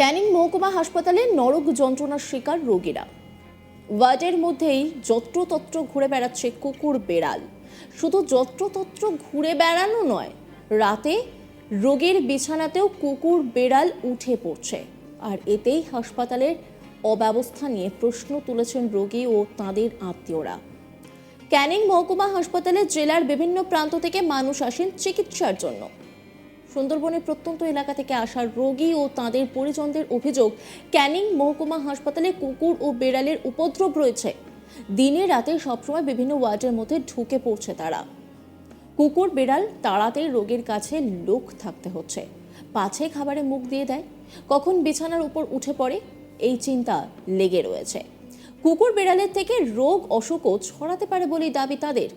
ক্যানিং মহকুমা হাসপাতালে নরক যন্ত্রণার শিকার রোগীরা। ওয়ার্ডের মধ্যেই যত্রতত্র ঘুরে বেড়াচ্ছে কুকুর বেড়াল। শুধু যত্রতত্র ঘুরে বেড়ানো নয়, রাতে রোগীর বিছানাতেও কুকুর বেড়াল উঠে পড়ছে। আর এতেই হাসপাতালের অব্যবস্থা নিয়ে প্রশ্ন তুলেছেন রোগী ও তাঁদের আত্মীয়রা। ক্যানিং মহকুমা হাসপাতালে জেলার বিভিন্ন প্রান্ত থেকে মানুষ আসেন চিকিৎসার জন্য। সুন্দরবনের প্রত্যন্ত এলাকা থেকে আসা রোগী ও তাদের পরিজনদের অভিযোগ, ক্যানিং মহকুমা হাসপাতালে কুকুর ও বেড়ালের উপদ্রব রয়েছে। দিনে রাতে সবসময় বিভিন্ন ওয়ার্ডের মধ্যে ঢুকে পড়ছে তারা। কুকুর, বেড়াল তাড়াতে রোগীর কাছে লোক থাকতে হচ্ছে। পাছে খাবারে মুখ দিয়ে দেয়। কখন বিছানার উপর উঠে পড়ে, এই চিন্তা লেগে রয়েছে। কুকুর, বেড়ালের থেকে রোগ, অসুখও ছড়াতে পারে বলেই দাবি তাদের।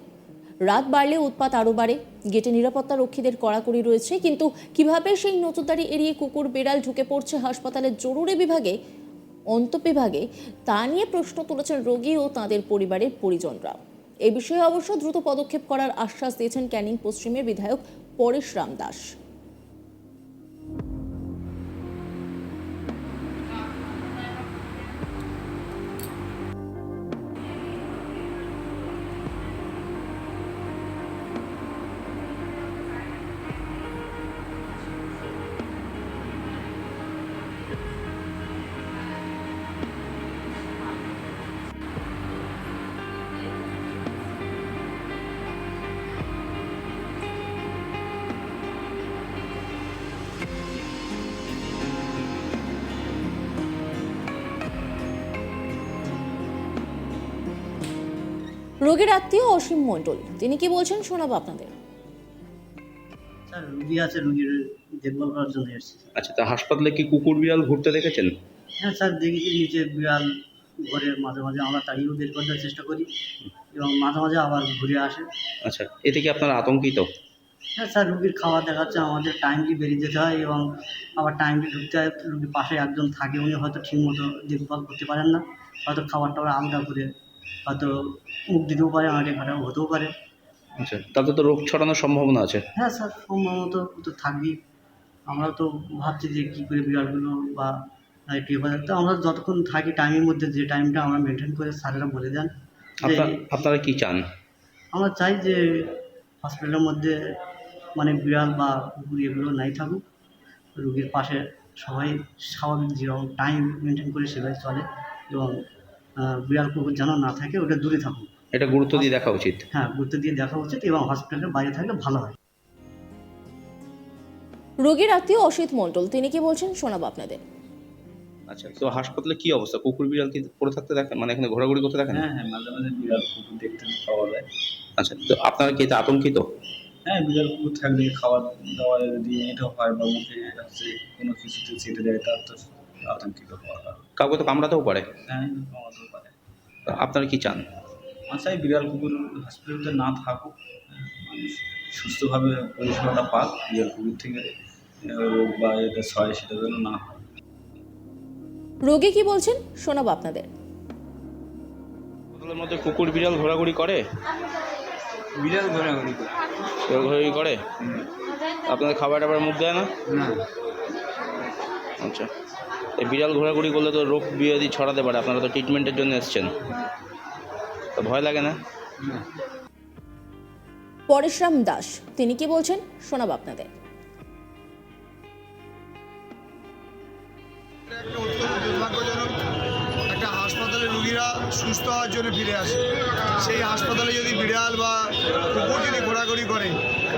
রাত বাড়লে উৎপাত আরও বাড়ে। গেটে নিরাপত্তা রক্ষীদের কড়াকড়ি রয়েছে, কিন্তু কীভাবে সেই নজরদারি এড়িয়ে কুকুর বেড়াল ঢুকে পড়ছে হাসপাতালের জরুরি বিভাগে, অন্তবিভাগে, তা নিয়ে প্রশ্ন তুলেছেন রোগী ও তাদের পরিবারের পরিজনরা। এ বিষয়ে অবশ্য দ্রুত পদক্ষেপ করার আশ্বাস দিয়েছেন ক্যানিং পশ্চিমের বিধায়ক পরেশ রাম দাস। রোগীর আত্মীয় অসীম মণ্ডল। তিনি কি বলছেন শোনাবো আপনাদের? স্যার রুগী আছে রুগীর দেখভাল করার জন্য এসেছি আচ্ছা তা হাসপাতালে কি কুকুর বিড়াল ঘুরতে দেখেছেন? হ্যাঁ স্যার দেখেছি নিচে বিড়াল ঘরে মাঝে মাঝে আমরা তাড়িয়েও বের করতে চেষ্টা করি এবং মাঝে মাঝে আবার ঘুরে আসে। আচ্ছা এতে কি আপনারা আতঙ্কিত? হ্যাঁ স্যার রুগীর খাবার দেখাচ্ছে আমাদের টাইমলি বেরিয়ে যেতে হয় এবং আবার টাইমলি ঢুকতে হয় রুগীর পাশে একজন থাকে উনি হয়তো ঠিকমতো দেখভাল করতে পারেন না হয়তো খাবার টাবার আলাদা করে হয়তো মুখ দিতেও পারে আঁটে ঘাটাও হতেও পারে। আচ্ছা তাতে তো রোগ ছড়ানোর সম্ভাবনা আছে। হ্যাঁ স্যার সম্ভবত তো থাকবেই। আমরা তো ভাবছি যে কী করে বিড়ালগুলো বা তো আমরা যতক্ষণ থাকি টাইমের মধ্যে যে টাইমটা আমরা মেনটেন করে স্যারেরা বলে দেন আপনার কি চান? আমরা চাই যে হসপিটালের মধ্যে মানে বিড়াল বা কুকুর এগুলো নাই থাকুক। রুগীর পাশে সবাই স্বাভাবিক যেরকম টাইম মেনটেন করে সেভাবে চলে এবং বিড়াল কুকুর যেন না থাকে ওটা দূরে থাকুক। এটা গুরুত্ব দিয়ে দেখা উচিত। হ্যাঁ গুরুত্ব দিয়ে দেখা উচিত এবং হসপিটালের বাইরে থাকলে ভালো হয়। রোগীর আত্মীয় অসিত মণ্ডল তিনি কি বলছেন শোনাবো আপনাদের? আচ্ছা তো হাসপাতালে কি অবস্থা? কুকুর বিড়াল কি পড়ে থাকতে দেখেন? মানে এখানে ঘোরাঘুরি করতে দেখেন? হ্যাঁ হ্যাঁ মাঝে মাঝে বিড়াল কুকুর দেখতে পাওয়া যায়। আচ্ছা তো আপনারা কি এতে আতঙ্কিত? হ্যাঁ বিড়াল কুকুর থাকলে খাবার দাবার যদি এটা হয় বা মুখে হচ্ছে কোনো কিছুতে চেটে দেয় তার তো আতঙ্কিত কাউকে তো কামড়াতেও পারে। হ্যাঁ পারে। আপনারা কি চান? আচ্ছা বিড়াল কুকুর হসপিটালতে না থাকুক মানুষ সুস্থভাবে পরিষেবাটা পাক বিড়াল কুকুর থেকে রোগ বা এটা ছয় সেটা যেন না হয়। রোগী কি বলছেন? শোনাবো আপনাদের। হাসপাতালের মধ্যে কুকুর বিড়াল ঘোরাঘুরি করে? বিড়াল ঘোরাঘুরি করে। ঘোরাঘুরি করে? আপনাদের খাবার টাবার মুখ দেয় না? না। আচ্ছা। এই বিড়াল ঘোরাঘুরি করলে তো রোগ ব্যাধি ছড়াতে পারে আপনারা তো ট্রিটমেন্টের জন্য এসছেন। তো ভয় লাগে না? পরেশরাম দাস তিনি কি বলছেন? শোনাব আপনাদের। একটা অত্যন্ত দুর্ভাগ্যজনক একটা হাসপাতালে রুগীরা সুস্থ হওয়ার জন্য ফিরে আসে। সেই হাসপাতালে যদি বিড়াল বা কুকুর যদি ঘোরাঘুরি করে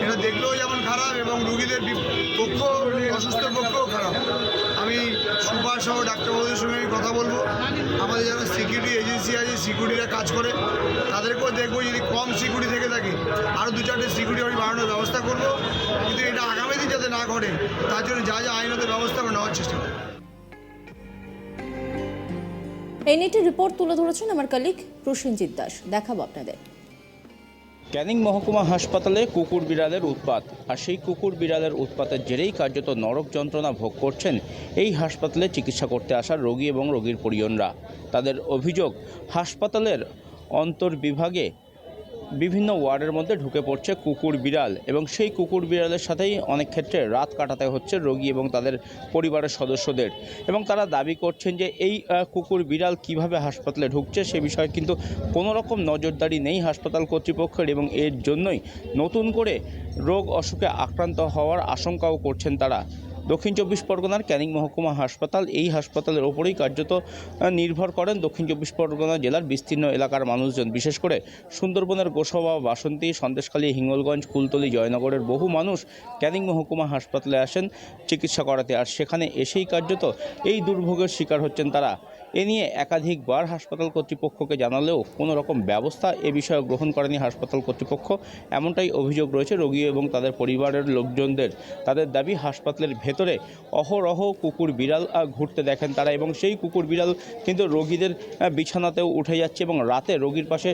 এটা দেখলেও যেমন খারাপ এবং রুগীদের পক্ষ অসুস্থ পক্ষও খারাপ। সহ ডাক্তারবাবুদের সঙ্গে আমি কথা বলব। আমাদের যারা সিকিউরিটি এজেন্সি আছে সিকিউরিটিরা কাজ করে, তাদেরকেও দেখব যদি কম সিকিউরিটি থেকে থাকে আরও দু চারটে সিকিউরিটি আমি বাড়ানোর ব্যবস্থা করব। কিন্তু এটা আগামী দিন যাতে না ঘটে, তার জন্য যা যা আইনত ব্যবস্থা আমরা নেওয়ার চেষ্টা করব। এই নিয়ে একটি রিপোর্ট তুলে ধরেছেন আমার কলিগ প্রসেনজিৎ দাস। দেখাবো আপনাদের। ক্যানিং মহকুমা হাসপাতালে কুকুর বিড়ালের উৎপাত। আর সেই কুকুর বিড়ালের উৎপাতের জেরেই কার্যত নরক যন্ত্রণা ভোগ করছেন এই হাসপাতালে চিকিৎসা করতে আসা রোগী এবং রোগীর পরিজনরা। তাদের অভিযোগ, হাসপাতালের অন্তর্বিভাগে বিভিন্ন ওয়ার্ডের মধ্যে ঢুকে পড়ছে কুকুর বিড়াল এবং সেই কুকুর বিড়ালের সাথেই অনেক ক্ষেত্রে রাত কাটাতে হচ্ছে রোগী এবং তাদের পরিবারের সদস্যদের। এবং তারা দাবি করছেন যে এই কুকুর বিড়াল কীভাবে হাসপাতালে ঢুকছে সে বিষয়ে কিন্তু কোনো রকম নজরদারি নেই হাসপাতাল কর্তৃপক্ষের এবং এর জন্যই নতুন করে রোগ অসুখে আক্রান্ত হওয়ার আশঙ্কাও করছেন তারা। দক্ষিণ চব্বিশ পরগনার ক্যানিং মহকুমা হাসপাতাল, এই হাসপাতালের ওপরেই কার্যত নির্ভর করেন দক্ষিণ চব্বিশ পরগনা জেলার বিস্তীর্ণ এলাকার মানুষজন। বিশেষ করে সুন্দরবনের গোসবা, বাসন্তী, সন্দেশখালী, হিঙ্গলগঞ্জ, কুলতলি, জয়নগরের বহু মানুষ ক্যানিং মহকুমা হাসপাতালে আসেন চিকিৎসা করাতে। আর সেখানে এসেই কার্যত এই দুর্ভোগের শিকার হচ্ছেন তারা। এ নিয়ে একাধিকবার হাসপাতাল কর্তৃপক্ষকে জানালেও কোনো রকম ব্যবস্থা এ বিষয়ে গ্রহণ করেনি হাসপাতাল কর্তৃপক্ষ। এমনটাই অভিযোগ রয়েছে রোগী এবং তাদের পরিবারের লোকজনদের। তাদের দাবি, হাসপাতালের ভেতরে অহরহ কুকুর বিড়াল ঘুরতে দেখেন তারা এবং সেই কুকুর বিড়াল কিন্তু রোগীদের বিছানাতেও উঠে যাচ্ছে এবং রাতে রোগীর পাশে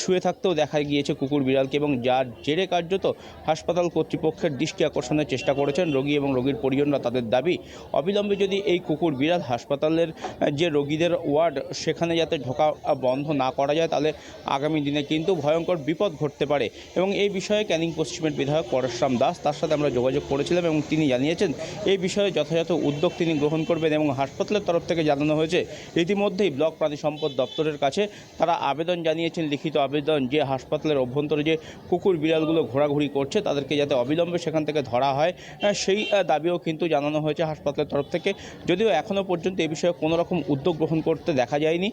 শুয়ে থাকতেও দেখা গিয়েছে কুকুর বিড়ালকে এবং যার জেরে কার্যত হাসপাতাল কর্তৃপক্ষের দৃষ্টি আকর্ষণের চেষ্টা করেছেন রোগী এবং রোগীর পরিজনরা তাদের দাবি, অবিলম্বে যদি এই কুকুর বিড়াল হাসপাতালের যে যে রোগীদের ওয়ার্ড সেখানে যাতে ঢোকা বন্ধ না করা যায়, তাহলে আগামী দিনে কিন্তু ভয়ঙ্কর বিপদ ঘটতে পারে। এবং এই বিষয়ে ক্যানিং পশ্চিমের বিধায়ক পরশুরাম দাস তার সাথে আমরা যোগাযোগ করেছিলাম এবং তিনি জানিয়েছেন, এই বিষয়ে যথাযথ উদ্যোগ তিনি গ্রহণ করবেন এবং হাসপাতালের তরফ থেকে জানানো হয়েছে, ইতিমধ্যেই ব্লক প্রাণী সম্পদ দপ্তরের কাছে তারা আবেদন জানিয়েছেন, লিখিত আবেদন যে হাসপাতালের অভ্যন্তরে যে কুকুর বিড়ালগুলো ঘোরাঘুরি করছে তাদেরকে যাতে অবিলম্বে সেখান থেকে ধরা হয়, সেই দাবিও কিন্তু জানানো হয়েছে হাসপাতালের তরফ থেকে। যদিও এখনও পর্যন্ত এ বিষয়ে কোনো রকম উদ্যোগ গ্রহণ করতে দেখা যায়নি।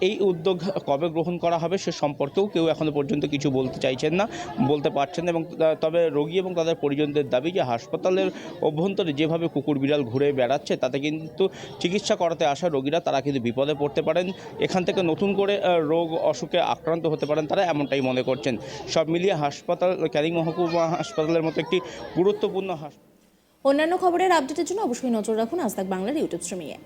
এই- উদ্যোগ কবে গ্রহণ করা হবে সে সম্পর্কেও কেউ এখনও পর্যন্ত কিছু বলতে চাইছেন না, বলতে পারছেন এবং তবে রোগী এবং তাদের পরিজনদের দাবি যে হাসপাতালের অভ্যন্তরে যেভাবে কুকুর বিড়াল ঘুরে বেড়াচ্ছে, তাতে কিন্তু চিকিৎসা করাতে আসা রোগীরা তারা কিন্তু বিপদে পড়তে পারেন। এখান থেকে নতুন করে রোগ অসুখে আক্রান্ত হতে পারেন তারা এমনটাই মনে করছেন। সব মিলিয়ে হাসপাতাল, ক্যারিং মহকুমা হাসপাতালের মতো একটি গুরুত্বপূর্ণ হাসপাতাল অন্যান্য খবরের আপডেটের জন্য অবশ্যই নজর রাখুন আজ বাংলার ইউটিউব স্ট্রিমিংয়ে